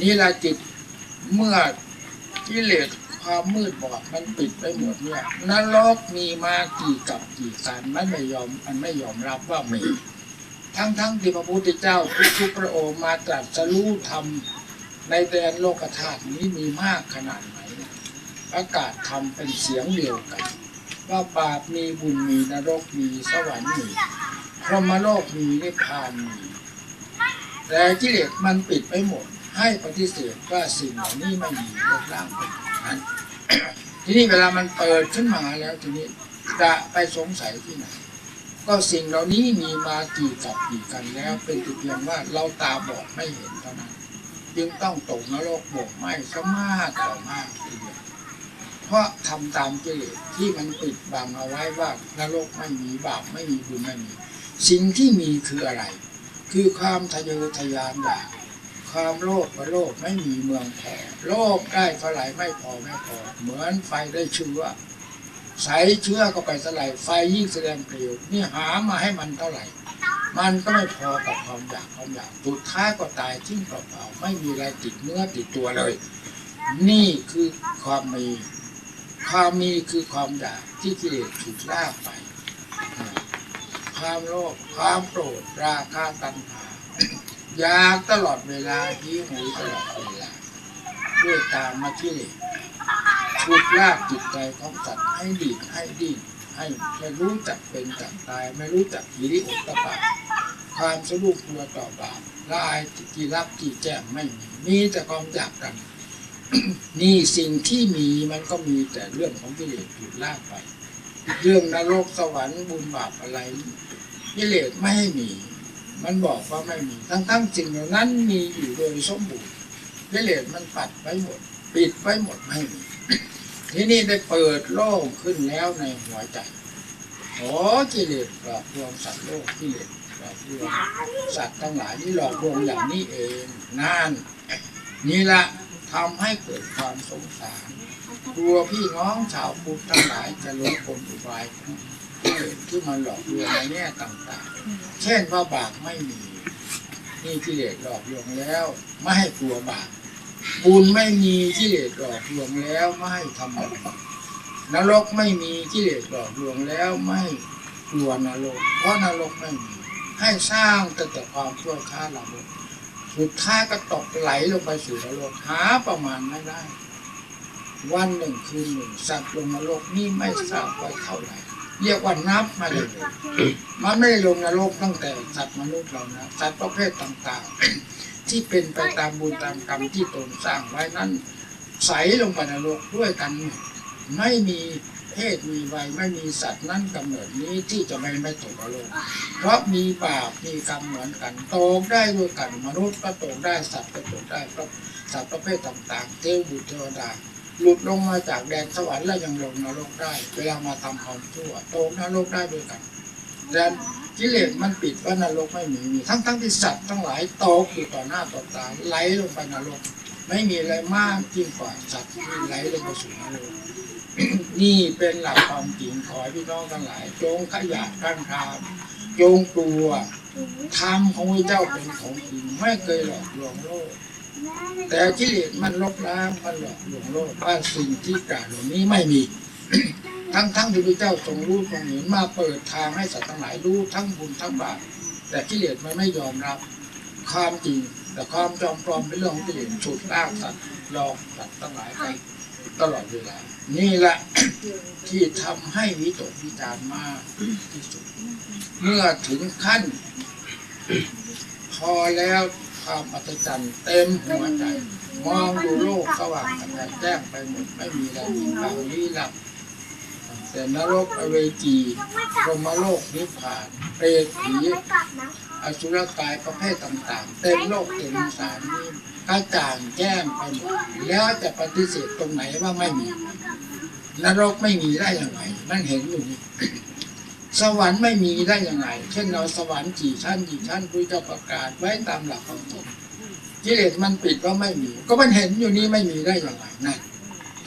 นี่ละจิตเมื่อกิเลสความมืดบอดมันปิดไปหมดเนี่ยนรกมีมากี่กับกี่การมันไม่ยอมมันไม่ยอมรับว่ามีทั้งทั้งที่พระพุทธเจ้าทุกพระองค์มาตรัสรู้ธรรมในแดนโลกธาตุนี้มีมากขนาดไหนประกาศธรรมเป็นเสียงเดียวกัน ว่าบาปมีบุญมีนรกมีสวรรค์มีพรหมโลกมีนิพพานมีแต่กิเลสมันปิดไปหมด ให้ปฏิเสธว่าสิ่งเหล่านี้ไม่มีลบล้างไปนั้นทีนี้เวลามันเปิดขึ้นมาแล้วทีนี้จะไปสงสัยที่ไหนก็สิ่งเหล่านี้มีมากี่กับกี่กันแล้ว เป็นแต่เพียงว่าเราตาบอดไม่เห็นเท่านั้นจึงต้องตกนรกบกไหม้สมากต่อมากทีเดียวเพราะทำตามกิเลสที่มันปิดบังเอาไว้ว่านรกไม่มีบาปไม่มีบุญไม่มี สิ่งที่มีคืออะไร คือความทะเยอทะยานอยาก ความโลภว่าโลภไม่มีเมืองพอโลภได้เท่าไหร่ไม่พอไม่พอ เหมือนไฟได้เชื้อใส่เชื้อก็ไปสลายไฟยิ่งแสดงเปลวนี่หามาให้มันเท่าไหร่ มันก็ไม่พอกับความอยากความอยากสุดท้ายก็ตายทิ้งเปล่าๆไม่มีอะไรติดเนื้อติดตัวเลย นี่คือความมีความมีคือความอยากที่กิเลสถูกลากไป ความโลภความโกรธราคะตัณหา อยากตลอดเวลาหิวโหยตลอดเวลาด้วยตามมาที่เลยฉุดลากจิตใจของสัตว์ให้ดีให้ดิ้นให้ไม่รู้จักเป็นจักตาย ไม่รู้จักหิริอตปะความสรุปตัวต่อบาปลายที่รับที่แจ้งไม่มีมีแต่ความอยากกัน นี่สิ่งที่มีมันก็มีแต่เรื่องของกิเลสถูกลากไป เรื่องนรกสวรรค์บุญบาปอะไรกิเลสไม่ให้มี มันบอกว่าไม่มี ทั้งๆสิ่งเหล่านั้นมีอยู่โดยสมบูรณ์กิเลสมันปัดไว้หมด ปิดไว้หมดไม่มีทีนี้ได้เปิดโล่งขึ้นแล้วในหัวใจโอ้กิเลสหลอกลวงสัตว์โลกกิเลสหลอกลวงสัตว์ทั้งหลายนี่หลอกลวงอย่างนี้เองนั่นนี่ละทำให้เกิดความสงสารตัวพี่น้องชาวพุทธทั้งหลายจะรู้กลอุบายของ ที่มันหลอกลวงในแง่ต่างๆ เช่นว่าบาปไม่มี นี่กิเลสหลอกลวงแล้ว ไม่ให้กลัวบาปบุญไม่มีกิเลสหลอกลวงแล้วไม่ให้ทำบุญนรกไม่มีกิเลสหลอกลวงแล้วไม่กลัวนรก เพราะนรกไม่มี ให้สร้างแต่แต่ความชั่วช้าละมุสุดท้ายก็ตกไหลลงไปสู่นรกหาประมาณไม่ได้ วันหนึ่งคืนหนึ่งสัตว์ลงนรกนี่ไม่ทราบว่าเท่าไหร่ เรียกว่านับไมาเลย มันไม่ได้ลงนรกตั้งแต่สัตว์มนุษย์เรานะสัตว์ประเภทต่างๆ ที่เป็นไปตามบุญตามกรรมที่ตนสร้างไว้นั้นใสลงไปนรกด้วยกันหมดไม่มีเพศมีวัยไม่มีสัตว์นั้นกำเนิดนี้ที่จะไม่ไม่ตกนรกเพราะมีบาปมีกรรมเหมือนกันตกได้ด้วยกันมนุษย์ก็ตกได้สัตว์ก็ตกได้เพราะสัตว์ประเภทต่างๆ เทวบุตรเทวดา หลุดลงมาจากแดนสวรรค์แล้วยังลงนรกได้ เวลามาทำความชั่วตกนรกได้ด้วยกันแต่กิเลสมันปิดว่านรกไม่มีมีทั้งทั้งที่สัตว์ทั้งหลายตกอยู่ต่อหน้าต่อตาไหลลงไปนรก ไม่มีอะไรมากยิ่งกว่าสัตว์ที่ไหลลงไปสู่นรกนี่เป็นหลักความจริงขอพี่น้องทั้งหลาย จงขยันกันทามจงกลัวธรรมของพระเจ้าเป็นของจริงไม่เคยหลอกลวงโลก แต่กิเลสมันลบล้างมันหลอกลวงโลกว่าสิ่งที่กล่าวเหล่านี้ไม่มี ทั้งทั้งที่พระเจ้าทรงรู้ทรงเห็นมาเปิดทางให้สัตว์ทั้งหลายรู้ทั้งบุญทั้งบาปแต่กิเลสมันไม่ยอมรับความจริง แต่ความจอมปลอมเป็นเรื่องของกิเลสฉุดลากสัตว์หลอกสัตว์ทั้งหลายไปตลอดเวลา นี่แหละที่ทำให้วิตกวิจารมากที่สุด เมื่อถึงขั้น พอแล้ว ความอัศจรรย์เต็มหัวใจ มองดูโลกสว่างกระแจ้งไปหมดไม่มีอะไรมีบางลี้ลับแต่นรกอเวจีพรหมโลกนิพพานเปรตผีอสุรกายประเภทต่างๆ เต็มโลกเต็มสารนี้กระจ่างแจ้งไปหมดแล้วจะปฏิเสธตรงไหนว่าไม่มี นรกไม่มีได้ยังไงมันเห็นอยู่นี่ สวรรค์ไม่มีได้ยังไง เช่นเราสวรรค์กี่ชั้นกี่ชั้นพุทธเจ้าประกาศไว้ตามหลักของตนกิเลสมันปิดว่าไม่มี ก็มันเห็นอยู่นี่ไม่มีได้ยังไงนั่น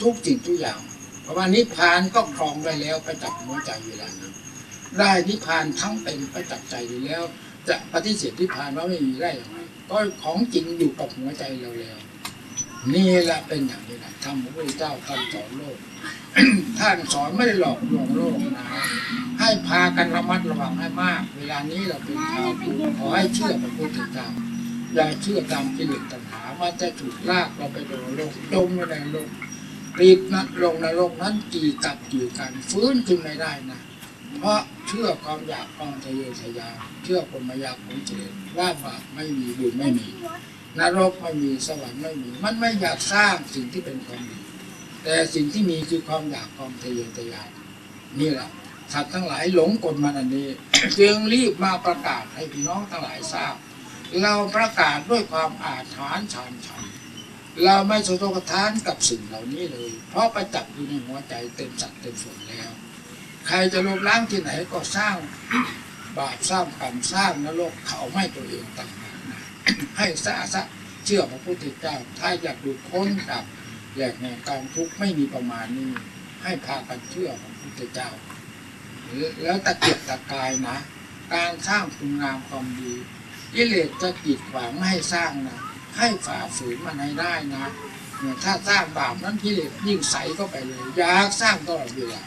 ทุกสิ่งทุกอย่าง เพราะว่านิพพานก็ครองไว้แล้วประจับหัวใจเวลานี้ได้นิพพานทั้งเป็นประจับใจอยู่แล้ว จะปฏิเสธนิพพานว่าไม่มีได้ยังไงก็ของจริงอยู่กับหัวใจเราแล้ว นี่แหละเป็นอย่างนี้นะธรรมของพระเจ้าท่านสอนโลก ท่านสอนไม่ได้หลอกลวงโลกนะ ให้พากันระมัดระวังให้มาก เวลานี้เราเป็นชาวพุทธขอให้เชื่อพระพุทธเจ้าอย่าเชื่อตามกิเลสตัณหามันจะถูกลากเราไปโดนโลกจมไปในโลกรีบนัดลงในโลกนั้นกี่กับกี่กันฟื้นขึ้นไม่ได้นะ เพราะเชื่อความอยากความทะเยอทะยานเชื่อความมายากของเจริญว่าบาปไม่มีบุญไม่มี นรกไม่มีสวรรค์ไม่มี มันไม่อยากสร้างสิ่งที่เป็นความดี แต่สิ่งที่มีคือความอยากความทะเยอทะยานนี่แหละสัตว์ทั้งหลายหลงกลมันอันนี้ จึงรีบมาประกาศให้พี่น้องทั้งหลายทราบ เราประกาศด้วยความอาถรรพ์ชานชันเราไม่สะทกทานกับสิ่งเหล่านี้เลย เพราะประจับอยู่ในหัวใจเต็มสัดเต็มส่วนแล้ว ใครจะลบล้างที่ไหนก็สร้างบาปสร้างกรรมสร้างนรกเขาไม่ตัวเองต่าง ให้สะสะเชื่อพระพุทธเจ้า ถ้าอยากดูพ้นกับแหลกแห่งการทุกข์ไม่มีประมาณนี้ ให้พากันเชื่อพระพุทธเจ้า แล้วตะเกียบตะกายนะ การสร้างคุณงามความดีกิเลสจะกีดขวางไม่ให้สร้างนะ ให้ฝ่าฝืนมันให้ได้นะเนี่ยถ้าสร้างบาปนั้นกิเลสยิ่งใสเข้าไปเลยอยากสร้างตลอดเวลา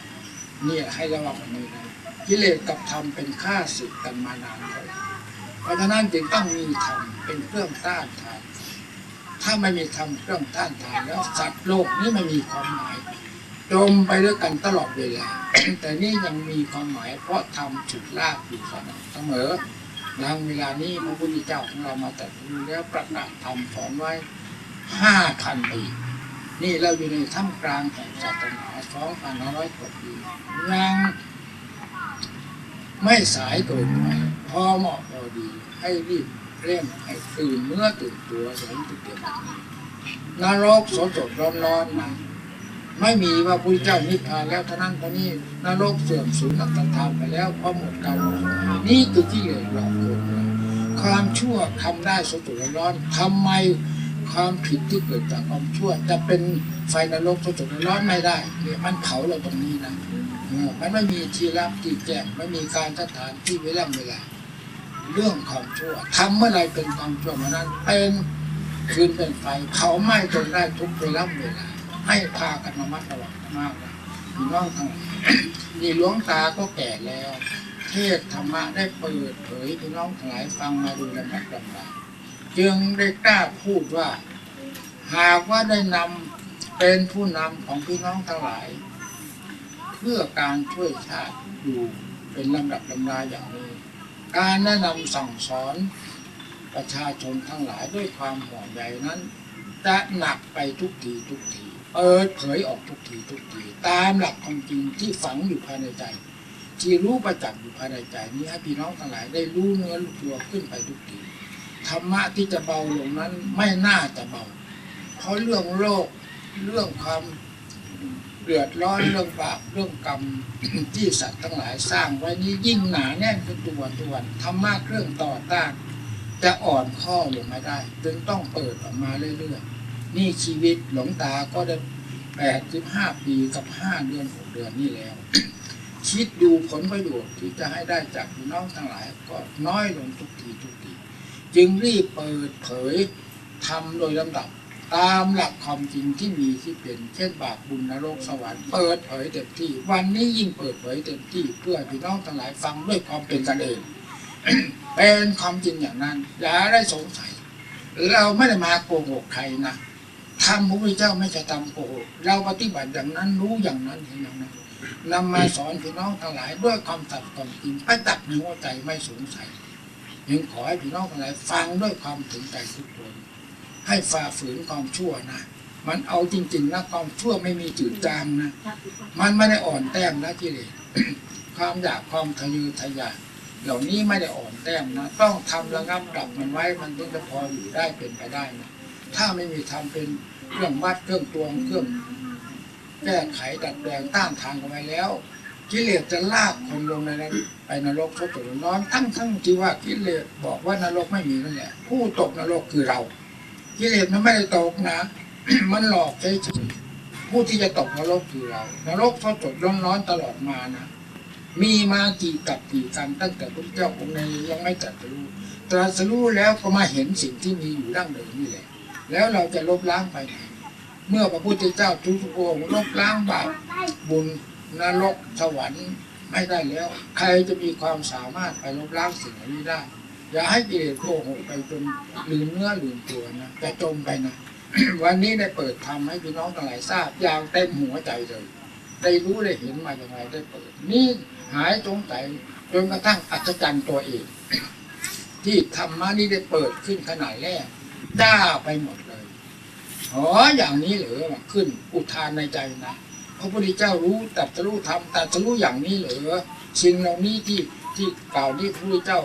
เนี่ยให้ระวังอันนี้นะกิเลสกับธรรมเป็นข้าศึกกันมานานแล้ว เพราะฉะนั้นจึงต้องมีธรรมเป็นเครื่องต้านทาน ถ้าไม่มีธรรมเครื่องต้านทานแล้วสัตว์โลกนี้ไม่มีความหมายจมไปด้วยกันตลอดเวลา แต่นี่ยังมีความหมายเพราะธรรมฉุดลากอยู่เสมอดังเวลานี้พระพุทธเจ้าของเรามาแตรัดรู้แล้วประกาศธรรมสอนไว้ห้าพันปีนี่เราอยู่ในท่ามกลางแห่งศาสนาสองพันห้าร้อยกว่าปียังไม่สายเกินไปพอเหมาะพ ดีให้รีบเร่งให้ตื่นเนื้อตื่นตัวสมติเดียบนี้นรกสดสดร้อนร้อนนะไม่มีว่าพระเจ้านิพพานแล้วท่านั้นท่านี้นรกเสื่อมสูญอัตถานไปแล้วเพราะหมดกรรมนี่คือที่เหลือหลอกคนนะความชั่วทำได้สดสดร้อนๆทำไมความผิดที่เกิดจากความชั่ว จะเป็นไฟนรกสดๆร้อนไม่ได้เนี่ยมันเผาเราตรงนี้นะมันไม่มีที่รับที่แจ้งไม่มีการสถานที่เวลาเวลา เรื่องความชั่วทำเมื่อไรเป็นความชั่วเมื่อนั้น เป็นคืนเป็นไฟเผาไหม้จนได้ทุกเวลาเวลาให้พากันระมัดระวังมากนะพี่น้องทั้งหลายนี่หลวงตาก็แก่แล้ว เทศธรรมะได้เปิดเผยพี่น้องทั้งหลายฟังมาดูระมัดระวังจึงได้กล้าพูดว่า หากว่าได้นำเป็นผู้นำของพี่น้องทั้งหลาย เพื่อการช่วยชาติอยู่เป็นลำดับลำดาอย่างนี้ การแนะนำสั่งสอนประชาชนทั้งหลายด้วยความห่วงใยนั้น จะหนักไปทุกทีทุกทีเปิดเผยออกทุกทีทุกที ตามหลักความจริงที่ฝังอยู่ภายในใจ ที่รู้ประจักษ์อยู่ภายในใจนี้ให้พี่น้องทั้งหลายได้รู้เนื้อรู้ตัวขึ้นไปทุกทีธรรมะที่จะเบาลงนั้นไม่น่าจะเบา เพราะเรื่องโลกเรื่องความ เดือดร้อนเรื่องบาปเรื่องกรรมที่สัตว์ทั้งหลายสร้างไว้นี้ยิ่งหนาแน่นเป็นตัวตัวธรรมะเครื่องต่อต้านจะอ่อนข้อลงไม่ได้ จึงต้องเปิดออกมาเรื่อยๆ นี่ชีวิตหลงตาก็ได้แปดสิบห้าปีกับห้าเดือนหกเดือนนี่แล้ว คิดดูผลประโยชน์ที่จะให้ได้จากพี่น้องทั้งหลายก็น้อยลงทุกทีทุกที จึงรีบเปิดเผยทำโดยลำดับ ตามหลักความจริงที่มีที่เป็นเช่นบาปบุญนรกสวรรค์เปิดเผยเต็มที่ วันนี้ยิ่งเปิดเผยเต็มที่เพื่อพี่น้องทั้งหลายฟังด้วยความเป็นกันเอง เป็นความจริงอย่างนั้น อย่าได้สงสัย เราไม่ได้มาโกหกใครนะทำพระพุทธเจ้าไม่ใช่ทำโกหกเราปฏิบัติอย่างนั้นรู้อย่างนั้นเห็นอย่างนั้นนำมาสอนพี่น้องทั้งหลายด้วยความตัดความจริงให้ตัดในหัวใจไม่สงสัยยังขอให้พี่น้องทั้งหลายฟังด้วยความถึงใจทุกคน ให้ฝ่าฝืนความชั่วนะ มันเอาจริง ๆนะความชั่วไม่มีจืดจางนะ มันไม่ได้อ่อนแต้มนะกิเลสความอยากความทะเยอทะยานเหล่านี้ไม่ได้อ่อนแต้มนะ ต้องทำระงับดับมันไว้มันถึงจะพออยู่ได้เป็นไปได้นะถ้าไม่มีทำเป็นเครื่องวัดเครื่องตวงเครื่องแก้ไขดัดแปลงต้านทานกันไปแล้ว กิเลสจะลากคนลงในนั้นไปนรกทุกข์ทรร้อนทั้งทั้งที่ว่ากิเลสบอกว่านรกไม่มีนั่นแหละผู้ตกนรกคือเรา กิเลสมันไม่ได้ตกนะ มันหลอกเฉยๆผู้ที่จะตกนรกคือเรา นรกทดสดร้อนร้อนๆตลอดมานะ มีมากี่กับกี่กันตั้งแต่พระเจ้าองค์ในยังไม่ตรัสรู้ตรัสรู้แล้วก็มาเห็นสิ่งที่มีอยู่ดั้งเดิมนี่แหละ แล้วเราจะลบล้างไปไหนเมื่อพระพุทธเจ้าทุกองค์ลบล้างบาปบุญนรกสวรรค์ไม่ได้แล้ว ใครจะมีความสามารถไปลบล้างสิ่งเหล่านี้ได้ อย่าให้กิเลสโกหกไปจนลืมเนื้อลืมตัวนะจะจมไปนะวันนี้ได้เปิดทำให้พี่น้องทั้งหลายทราบอย่างเต็มหัวใจเลย ได้รู้ได้เห็นมาอย่างไรได้เปิด นี่หายสงสัยจนกระทั่งอัศจรรย์ตัวเอง ที่ธรรมะนี้ได้เปิดขึ้นขนาดแรกจ้าไปหมดเลยอ๋ออย่างนี้เหรอขึ้นอุทานในใจนะพระพุทธเจ้ารู้ตัดรู้ทำตรัดรู้อย่างนี้เหรอสิ่งเหล่านี้ที่ที่กล่าวที่พระพุทธเจ้า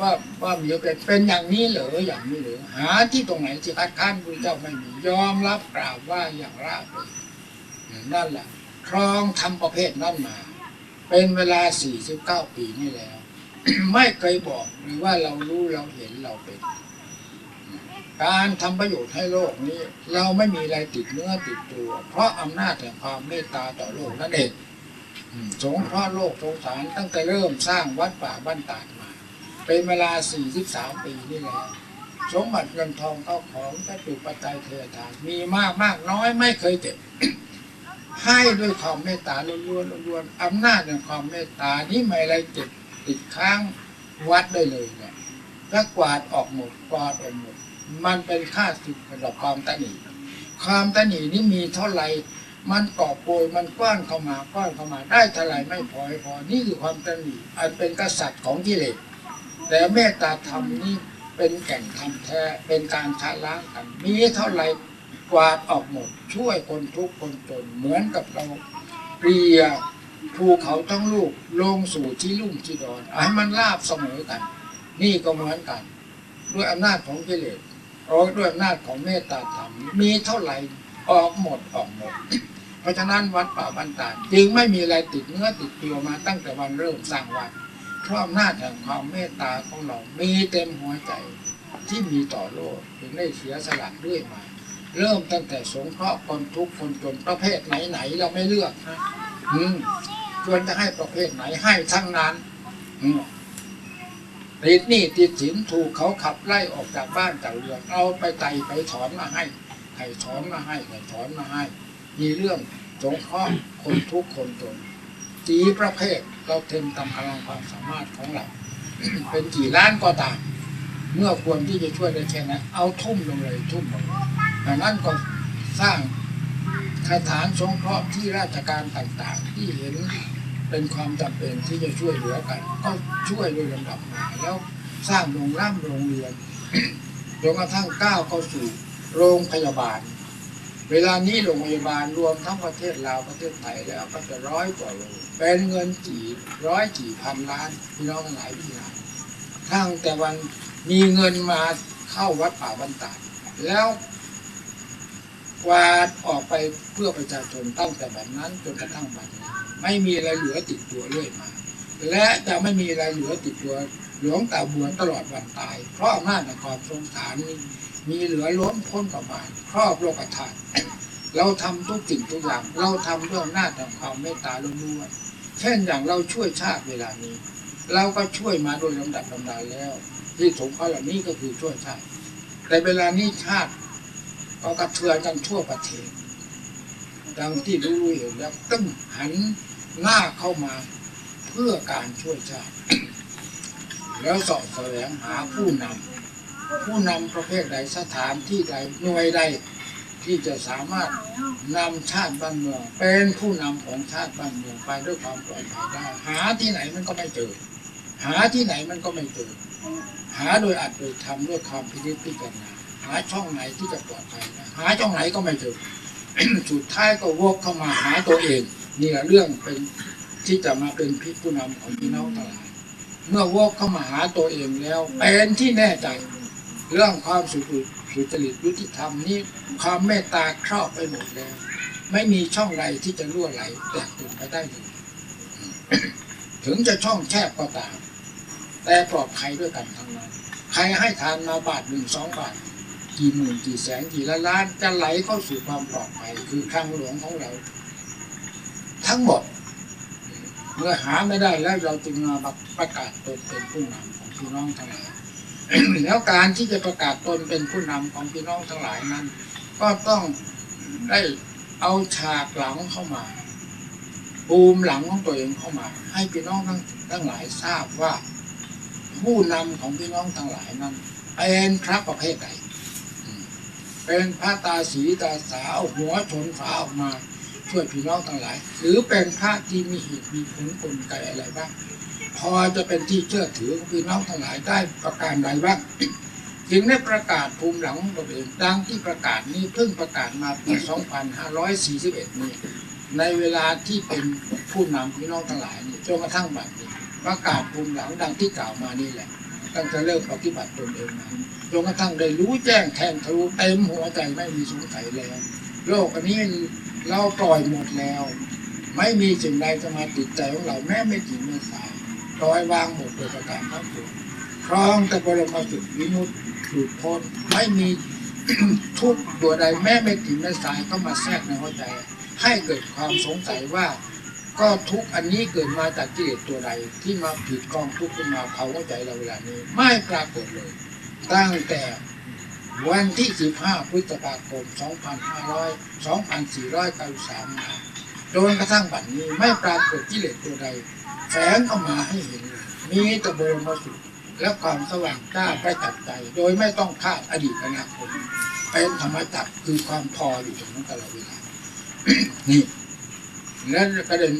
ว่าว่ามีเป็นเป็นอย่างนี้เหรออย่างนี้เหรอหาที่ตรงไหนที่คัดค้านพระเจ้าไม่มียอมรับกราบว่าอย่างราบเลยนั่นแหละครองทำประเภทนั้นมา เป็นเวลา 49 ปีนี่แล้ว ไม่เคยบอกหรือว่าเรารู้เราเห็นเราเป็น การทำประโยชน์ให้โลกนี้ เราไม่มีอะไรติดเนื้อติดตัว เพราะอำนาจแห่งความเมตตาต่อโลกนั่นเองสงเคราะห์โลกสงสารตั้งแต่เริ่มสร้างวัดป่าบ้านตาดมา เป็นเวลา 43 ปีนี่แหล้วสมบัติเงินทองเข้าของวัตถุปัจจัยเททานมีมากมากน้อยไม่เคยเจ็บให้ด้วยความเมตตาล้วนๆล้วนๆอำนาจแห่งความเมตตานี่ไม่อะไรเจ็บติดค้างวัดได้เลยเนี่ยถ้ากวาดออกหมดกวาดออกหมด มันเป็นค่าสิทธิ์สำหรับความตะหนีความตะหนีนี่มีเท่าไหร่มันก่อโปยมันกว้านเข้ามาก้อนเข้ามาได้เท่าไหร่ไม่พอให้พอนี่คือความตะหนีอันเป็นกษัตริย์ของกิเลส แต่เมตตาธรรมนี่เป็นแก่นธรรมแท้เป็นการชะล้างกันมีเท่าไหร่กวาดออกหมด ช่วยคนทุกคนจนเหมือนกับเราเปรียภูเขาทั้งลูกลงสู่ที่ลุ่มที่ดอนให้มันราบเสมอกัน นี่ก็เหมือนกัน ด้วยอำนาจของกิเลสโอ้ด้วยอำนาจของเมตตาธรรมมีเท่าไหร่ออกหมดออกหมด เพราะฉะนั้นวัดป่าบันตาจึงไม่มีอะไรติดเนื้อติดตัวมาตั้งแต่วันเริ่มสร้างวัด เพราะอำนาจแห่งความเมตตาของเรา มีเต็มหัวใจที่มีต่อโลกถึงได้เสียสละด้วยมา เริ่มตั้งแต่สงเคราะห์คนทุกข์คนจนประเภทไหนๆเราไม่เลือกนะอืมควรจะให้ประเภทไหนให้ทั้งนั้น อืมติดหนี้ติดสินถูกเขาขับไล่ออกจากบ้านจากเรือนเอาไปไต่ไปถอนมาให้ใครถอนมาให้ใครถอนมาให้ มีเรื่องสงเคราะห์คนทุกข์คนจน จีประเภทเราเต็มตามกำลังความสามารถของเราเป็นกี่ล้านก็ตาม เมื่อควรที่จะช่วยได้แค่นั้นเอาทุ่มลงเลยทุ่มลงเลยดังนั้นก็สร้างสถานสงเคราะห์ที่ราชการต่างๆ ที่เห็นเป็นความจำเป็นที่จะช่วยเหลือกัน ก็ช่วยโดยลำดับมาแล้วสร้างโรงร่ำโรงเรียนจนกระทั่งก้าวเข้าสู่โรงพยาบาล เวลานี้โรงพยาบาลรวมทั้งประเทศลาวประเทศไทยแล้วก็จะร้อยกว่าโรงเป็นเงินกี่ร้อยกี่พันล้านพี่น้องทั้งหลายพี่น้องทั้งแต่วันมีเงินมาเข้าวัดป่าบันตาดแล้วกวาดออกไปเพื่อประชาชนตั้งแต่แบบนั้นจนกระทั่งบัดนี้ไม่มีอะไรเหลือติดตัวเรื่อยมา และจะไม่มีอะไรเหลือติดตัวหลวงตาบัวตลอดวันตาย เพราะอำนาจแห่งความสงสารนี้ มีเหลือล้นพ้นประมาณครอบโลกธาตุเราทำทุกสิ่งทุกอย่าง เราทำด้วยอำนาจแห่งความเมตตาล้วนๆเช่นอย่างเราช่วยชาติเวลานี้ เราก็ช่วยมาโดยลำดับลำดาแล้ว ที่สงเคราะห์เหล่านี้ก็คือช่วยชาติแต่เวลานี้ชาติก็กระเทือนกันทั่วประเทศดังที่รู้ๆเห็นแล้วต้องหันหน้าเข้ามาเพื่อการช่วยชาติ แล้วเสอบแสวงหาผู้นำ ผู้นำประเภทใดสถานที่ใดหน่วยใดที่จะสามารถนำชาติบ้านเมืองเป็นผู้นำของชาติบ้านเมืองไปด้วยความปลอดภัยได้ หาที่ไหนมันก็ไม่เจอ หาที่ไหนมันก็ไม่เจอ หาโดยอัดโดยทำด้วยความพิจิตพิจารณาหาช่องไหนที่จะปลอดภัยหาช่องไหนก็ไม่เจอสุดท้ายก็วกเข้ามาหาตัวเองนี่แหละเรื่องเป็นที่จะมาเป็นพิผู้นำของพี่น้องทั้งหลายเมื่อวกเข้ามาหาตัวเองแล้วเป็นที่แน่ใจ เรื่องความสุจริตสุจริตยุติธรรมนี้ความเมตตาครอบไปหมดแล้ว ไม่มีช่องใดที่จะรั่วไหลแตกตื่นไปได้เลยถึงจะช่องแคบก็ตาม แต่ปลอดภัยด้วยกันทั้งนั้น ใครให้ทานมาบาทหนึ่งสองบาทกี่หมื่นกี่แสนกี่ล้านล้านจะไหลเข้าสู่ความปลอดภัยคือคลังหลวงของเรา ทั้งหมด เมื่อหาไม่ได้แล้วเราจึงมาประกาศตนเป็นผู้นำของพี่น้องทั้งหลาย แล้วการที่จะประกาศตนเป็นผู้นำของพี่น้องทั้งหลายนั้น ก็ต้องได้เอาฉากหลังเข้ามาปูมิหลังของตัวเองเข้ามา ให้พี่น้องทั้งทั้งหลายทราบว่า ผู้นำของพี่น้องทั้งหลายนั้นเป็นพระประเภทใดเป็นพระตาสีตาสาวหัวชนฝาออกมาช่วยพี่น้องทั้งหลาย หรือเป็นพระที่มีเหตุมีผลกลไกอะไรบ้าง พอจะเป็นที่เชื่อถือของพี่น้องทั้งหลายได้ประการใดบ้างจึงได้ประกาศภูมิหลังของตัวเองดังที่ประกาศนี้เพิ่งประกาศมาปี 2541 นี้ ในเวลาที่เป็นผู้นำพี่น้องทั้งหลายนี่จนกระทั่งบัดนี้ ประกาศภูมิหลังดังที่กล่าวมานี่แหละ ตั้งแต่เริ่มปฏิบัติตนเองมาจนกระทั่งได้รู้แจ้งแทงทะลุเต็มหัวใจไม่มีสงสัยแล้ว โลกอันนี้เราปล่อยหมดแล้ว ไม่มีสิ่งใดจะมาติดใจของเราแม้ไม่กี่เมื่อสาย ปล่อยวางหมดโดยประการทั้งปวงครองแต่บรมสุขวิมุตติหลุดพ้นไม่มีทุกตัวใดแม้ไม่กี่เมื่อสายก็มาแทรกในหัวใจ ให้เกิดความสงสัยว่า ก็ทุกอันนี้เกิดมาจากกิเลสตัวใดที่มาผิดกองทุกข์ขึ้นมาเผาหัวใจเราเวลานี้ ไม่ปรากฏเลย ตั้งแต่วันที่ 15 พฤษภาคม 2500 2493มา จนกระทั่งบัดนี้ไม่ปรากฏกิเลสตัวใดแฝงเข้ามาให้เห็นมีแต่โบรมสุขและความสว่างกล้าประจับใจ โดยไม่ต้องคาดอดีตอนาคตเป็นธรรมจักคือความพออยู่ตรงนั้นตลอดเวลานี่และประเด็น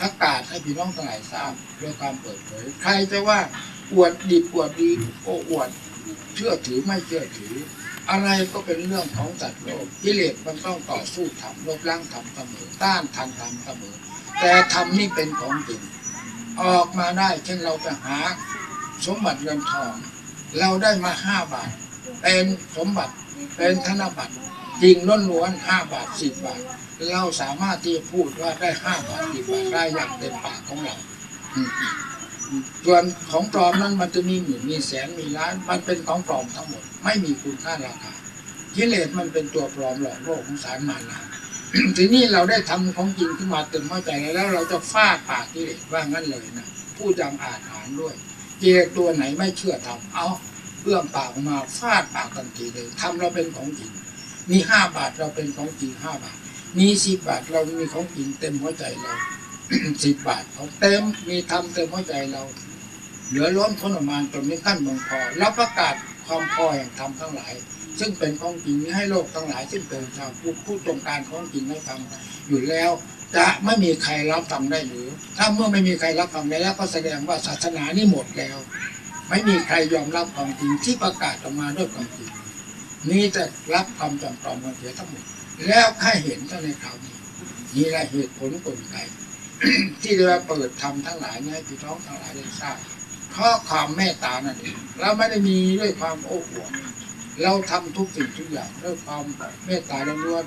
ประกาศให้พี่น้องทั้งหลายทราบด้วยความเปิดเผยใครจะว่าอวดดีอวดดีโอ้อวด เชื่อถือไม่เชื่อถือ อะไรก็เป็นเรื่องของสัตว์โลกกิเลสมันต้องต่อสู้ทำลบล้างทำเสมอต้านทานทำเสมอ แต่ทำนี่เป็นของจริงออกมาได้เช่นเราไปหา สมบัติเงินทอง เราได้มาห้าบาท เป็นสมบัติเป็นธนบัตรจริงล้นล้วนห้าบาทสิบบาท เราสามารถที่จะพูดว่าได้ห้าบาทสิบบาทได้อย่างเต็มปากของเรา ส่วนของปลอมนั้นมันจะมีหมื่นมีแสนมีล้าน มันเป็นของปลอมทั้งหมด ไม่มีคุณค่าราคากิเลสมันเป็นตัวปลอมหลอกโลกของสารมานาทีนี้เราได้ทำของจริงขึ้นมาเต็มเข้าใจแล้วเราจะฟาดปากกิเลสว่างั้นเลยนะพูดอย่างอาถรรด้วยกิเลสตัวไหนไม่เชื่อทำเอาเอื้อมปากออกมาฟาดปากทันทีเลยทำเราเป็นของจริง มีห้าบาทเราเป็นของจริงห้าบาท มีสิบบาทเรามีของจริงเต็มหัวใจเรา สิบบาทเขาเต็มมีทำเต็มหัวใจเรา เหลือล้นพ้นออกมาจนมีขั้นเมืองพอแล้วประกาศความพอแห่งธรรมทั้งหลาย ซึ่งเป็นของจริงให้โลกทั้งหลาย ซึ่งเป็นชาวผู้ผู้ตรงการของจริงให้ฟังอยู่แล้วจะไม่มีใครรับฟังได้หรือ ถ้าเมื่อไม่มีใครรับฟังได้แล้วก็แสดงว่าศาสนานี่หมดแล้ว ไม่มีใครยอมรับความจริงที่ประกาศออกมาด้วยความจริงมีแต่รับความจำปลอมมาเสียทั้งหมด แล้วแค่เห็นเท่าในคราวนี้นี่แหละเหตุผลกลไก ที่เราเปิดทำทั้งหลายเนี่ยให้พี่น้องทั้งหลายได้ทราบเพราะความเมตตานั่นเองเราไม่ได้มีด้วยความโอ้อวดเราทำทุกสิ่งทุกอย่างด้วยความเมตตาล้วน